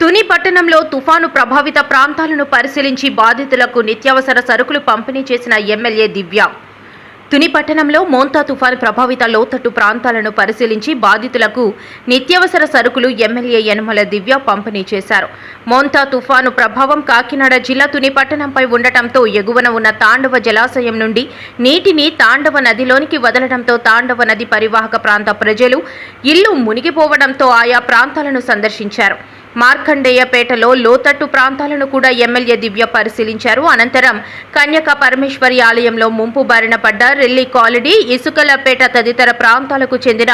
Tuni పట్టణంలో తుఫాను ప్రభావిత ప్రాంతాలను పరిశీలించి బాధితులకు నిత్యావసర సరుకులు పంపిణీ చేసిన ఎమ్మెల్యే దివ్య. తుని పట్టణంలో మోంతా తుఫాను ప్రభావిత లోతట్టు ప్రాంతాలను పరిశీలించి బాధితులకు నిత్యావసర సరుకులు ఎమ్మెల్యే యనమల దివ్య పంపిణీ చేశారు. మోంతా తుఫాను ప్రభావం కాకినాడ జిల్లా తుని పట్టణంపై ఉండటంతో ఎగువన ఉన్న తాండవ జలాశయం నుండి నీటిని తాండవ నదిలోనికి వదలడంతో తాండవ నది పరివాహక ప్రాంత ప్రజలు ఇల్లు మునిగిపోవడంతో ఆయా ప్రాంతాలను సందర్శించారు. మార్కండేయపేటలో లోతట్టు ప్రాంతాలను కూడా ఎమ్మెల్యే దివ్య పరిశీలించారు. అనంతరం కన్యక పరమేశ్వరి ఆలయంలో ముంపు బారిన పడ్డ రెల్లి కాలనీ ఇసుకలపేట తదితర ప్రాంతాలకు చెందిన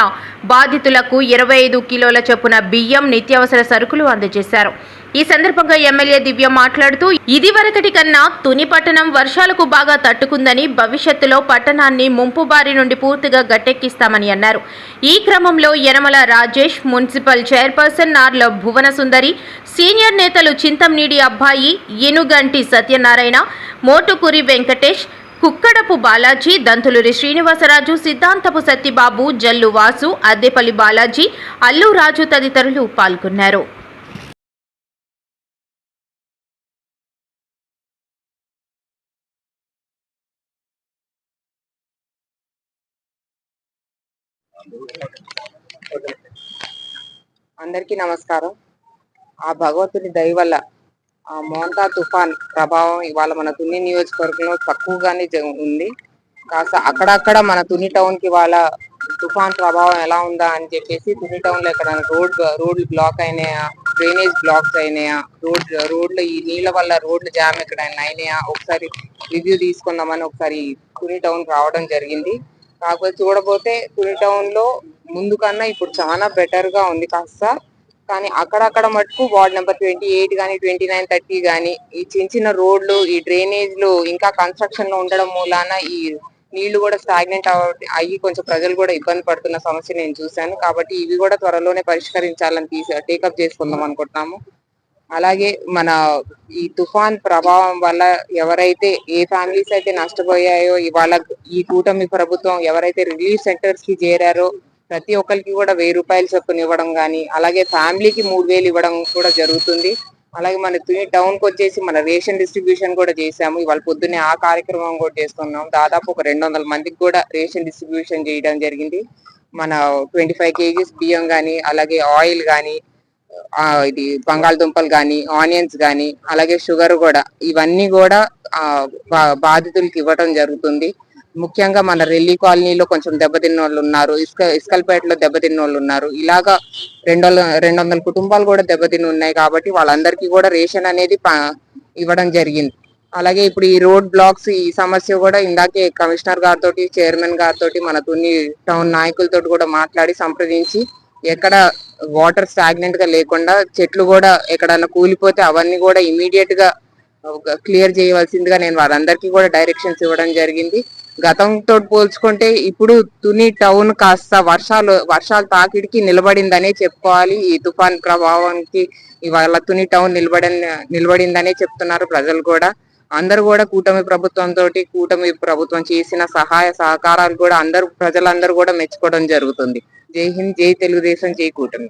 బాధితులకు ఇరవై ఐదు కిలోల చొప్పున బియ్యం నిత్యావసర సరుకులు అందజేశారు. ఈ సందర్భంగా ఎమ్మెల్యే దివ్య మాట్లాడుతూ ఇదివరకటి కన్నా తుని పట్టణం వర్షాలకు బాగా తట్టుకుందని భవిష్యత్తులో పట్టణాన్ని ముంపు బారి నుండి పూర్తిగా గట్టెక్కిస్తామని అన్నారు. ఈ క్రమంలో Yanamala Rajesh municipal chairperson Narla Bhuvana Sundari senior నేతలు చింతంనీడి అబ్బాయి ఎనుగంటి సత్యనారాయణ మోటుకురి వెంకటేష్ కుక్కడపు బాలాజీ దంతులూరి శ్రీనివాసరాజు సిద్ధాంతపు సత్యబాబు జల్లు వాసు అద్దెపల్లి బాలాజీ అల్లు రాజు తదితరులు పాల్గొన్నారు. అందరికీ నమస్కారం. ఆ భగవంతుని దయ వల్ల ఆ మోంతా తుఫాన్ ప్రభావం ఇవాళ మన తుని నియోజకవర్గంలో తక్కువగానే జ- ఉంది. కాస్త అక్కడక్కడ మన తుని టౌన్కి వాళ్ళ తుఫాన్ ప్రభావం ఎలా ఉందా అని చెప్పేసి తుని టౌన్లో ఎక్కడ రోడ్ రోడ్లు బ్లాక్ అయినాయా? డ్రైనేజ్ బ్లాక్స్ అయినాయా? రోడ్ రోడ్లు ఈ నీళ్ళ వల్ల రోడ్లు జామ్ ఎక్కడైనా అయినాయా? ఒకసారి రివ్యూ తీసుకుందామని ఒకసారి తుని టౌన్ రావడం జరిగింది. కాకపోతే చూడబోతే తుని టౌన్లో ముందు కన్నా ఇప్పుడు చాలా బెటర్గా ఉంది కాస్త. కానీ అక్కడక్కడ మటుకు వార్డ్ నెంబర్ ట్వంటీ ఎయిట్ కానీ ట్వంటీ నైన్ థర్టీ కానీ ఈ చిన్న చిన్న రోడ్లు ఈ డ్రైనేజ్లు ఇంకా కన్స్ట్రక్షన్లో ఉండడం మూలాన ఈ నీళ్ళు కూడా స్టాగ్నెంట్ అయ్యి కొంచెం ప్రజలు కూడా ఇబ్బంది పడుతున్న సమస్య నేను చూశాను. కాబట్టి ఇవి కూడా త్వరలోనే పరిష్కరించాలని తీసి టేకప్ చేసుకుందాం అనుకుంటున్నాము. అలాగే మన ఈ తుఫాన్ ప్రభావం వల్ల ఎవరైతే ఏ ఫ్యామిలీస్ అయితే నష్టపోయాయో ఇవాళ ఈ కూటమి ప్రభుత్వం ఎవరైతే రిలీఫ్ సెంటర్స్కి చేరారో ప్రతి ఒక్కరికి కూడా వెయ్యి రూపాయలు చొప్పున ఇవ్వడం కానీ అలాగే ఫ్యామిలీకి మూడు వేలు ఇవ్వడం కూడా జరుగుతుంది. అలాగే మన తుని టౌన్కి వచ్చేసి మన రేషన్ డిస్ట్రిబ్యూషన్ కూడా చేసాము ఇవాళ పొద్దున్నే ఆ కార్యక్రమం కూడా చేస్తున్నాం. దాదాపు ఒక రెండు వందల మందికి కూడా రేషన్ డిస్ట్రిబ్యూషన్ చేయడం జరిగింది. మన ట్వంటీ ఫైవ్ కేజీస్ బియ్యం కానీ అలాగే ఆయిల్ కానీ ఇది బంగాళదుంపలు కానీ ఆనియన్స్ కానీ అలాగే షుగర్ కూడా ఇవన్నీ కూడా ఆ బా- బాధితులకి ఇవ్వటం జరుగుతుంది. ముఖ్యంగా మన రెల్లి కాలనీలో కొంచెం దెబ్బతిన్న వాళ్ళు ఉన్నారు ఇసుక ఇసుకల్పేటలో దెబ్బతిన్న వాళ్ళు ఉన్నారు. ఇలాగా రెండు వందల రెండు వందల కుటుంబాలు కూడా దెబ్బతిని ఉన్నాయి కాబట్టి వాళ్ళందరికీ కూడా రేషన్ అనేది ఇవ్వడం జరిగింది. అలాగే ఇప్పుడు ఈ రోడ్ బ్లాక్స్ ఈ సమస్య కూడా ఇందాకే కమిషనర్ గారితో చైర్మన్ గారితో మన తుని టౌన్ నాయకులతో కూడా మాట్లాడి సంప్రదించి ఎక్కడ వాటర్ స్టాగ్నెంట్గా లేకుండా చెట్లు కూడా ఎక్కడన్నా కూలిపోతే అవన్నీ కూడా ఇమీడియట్గా క్లియర్ చేయవలసిందిగా నేను వారందరికీ కూడా డైరెక్షన్స్ ఇవ్వడం జరిగింది. గతంతో పోల్చుకుంటే ఇప్పుడు తుని టౌన్ కాస్త వర్షాలు వర్షాలు తాకిడికి నిలబడిందనే చెప్పుకోవాలి. ఈ తుఫాన్ ప్రభావానికి ఇవాళ తుని టౌన్ నిలబడి నిలబడిందనే చెప్తున్నారు ప్రజలు కూడా. అందరూ కూడా కూటమి ప్రభుత్వం తోటి కూటమి ప్రభుత్వం చేసిన సహాయ సహకారాలు కూడా అందరూ ప్రజలందరూ కూడా మెచ్చుకోవడం జరుగుతుంది. జై హింద్ జై తెలుగుదేశం జై కూటమి.